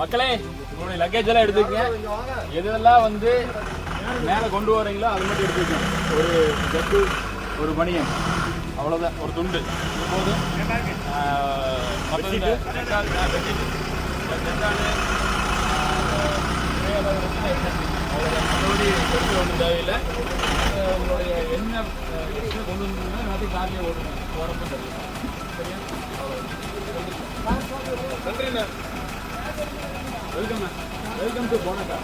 மக்களே உங்களுடைய லக்கேஜ் எல்லாம் எடுத்துக்கங்க. எதெல்லாம் வந்து மேலே கொண்டு வரீங்களோ அது மட்டும் எடுத்துக்கங்க. ஒரு ஜக்கு ஒரு பனியன் அவ்வளோதான் ஒரு துண்டு. போதும் ஒன்றும் தேவையில்லை. உங்களுடைய என்ன கொண்டு வந்தீங்கன்னா எல்லாத்தையும் காரிலே தெரியும் சரியா? நன்றிண்ணா வெல்கம் வெல்கம் டு போனக்கா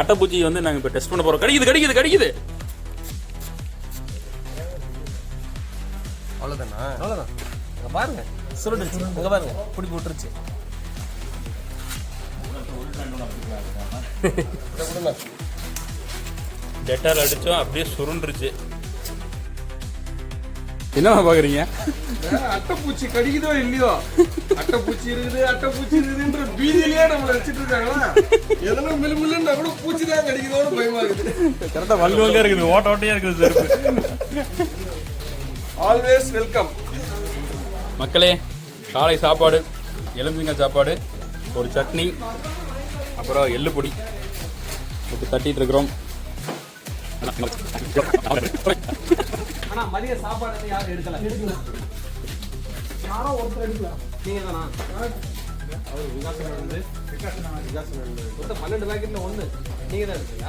அட்டைப்பூச்சி வந்து நாங்க இப்ப டெஸ்ட் பண்ண போறோம். கடிக்குது கடிக்குது கடிக்குது. அவ்வளோதானா அவ்வளோதான் பாருங்க. சுருட்டுச்சு அங்கே பாருங்க பிடி போட்டுருச்சு டெட்டால் அடிச்சோம் அப்படியே சுருண்டுருச்சு. என்னவா பாக்குறீங்க? அட்டைப்பூச்சி கடிக்குதோ இல்லையோ? அட்டைப்பூச்சி இருக்குது அட்டைப்பூச்சி இருக்குதுன்ற பீதியிலேயே நம்மளை வச்சுட்டு இருக்காங்களா? எதனா மில்லு மில்லுன்னா கூட பூச்சி தான் கடிக்குதோன்னு பயமா இருக்குது கரெக்டா வல்லு வல்லியா இருக்குது ஓட்ட ஓட்டையா இருக்குது செருப்பு. ஆல்வேஸ் வெல்கம் மக்களே காலை சாப்பாடு எலும்பிங்க சாப்பாடு ஒரு சட்னி அப்புறம் எள்ளு பொடி. போட்டு தட்டிட்டு இருக்கிறோம். பன்னெண்டு பேக்கெட்ல ஒண்ணு. நீங்க தான் இருங்க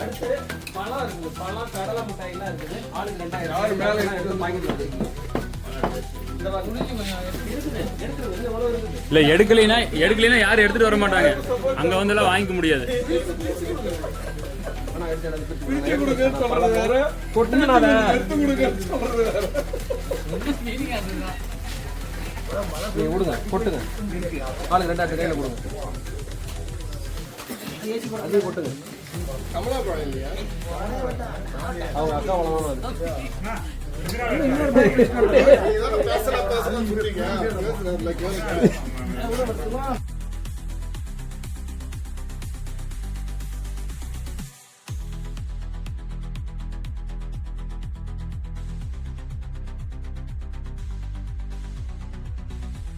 அடுத்து பழம் இருக்குது பழம் கடலை ஆளுக்கு ரெண்டாயிரம். மேல வாங்கிட்டு வந்து இல்ல எடுக்கலைன்னா எடுக்கலைன்னா யாரும் எடுத்துட்டு வர மாட்டாங்க. அங்க வந்து எல்லாம் வாங்கிக்க முடியாது. பிரிச்சு கொடுங்க. சொல்றது வேற. கொட்டுனாத. எடுத்து கொடுங்க சொல்றது வேற. நீங்க விடுங்க கொட்டுங்க. ஆளுக்கு ரெண்டாயிரத்து கையில கொடுங்க. அதையும் கொட்டுங்க கமலாபுரம் இல்லையா அவங்க அக்கா வளர்ந்து பேசலாம் சொல்றீங்க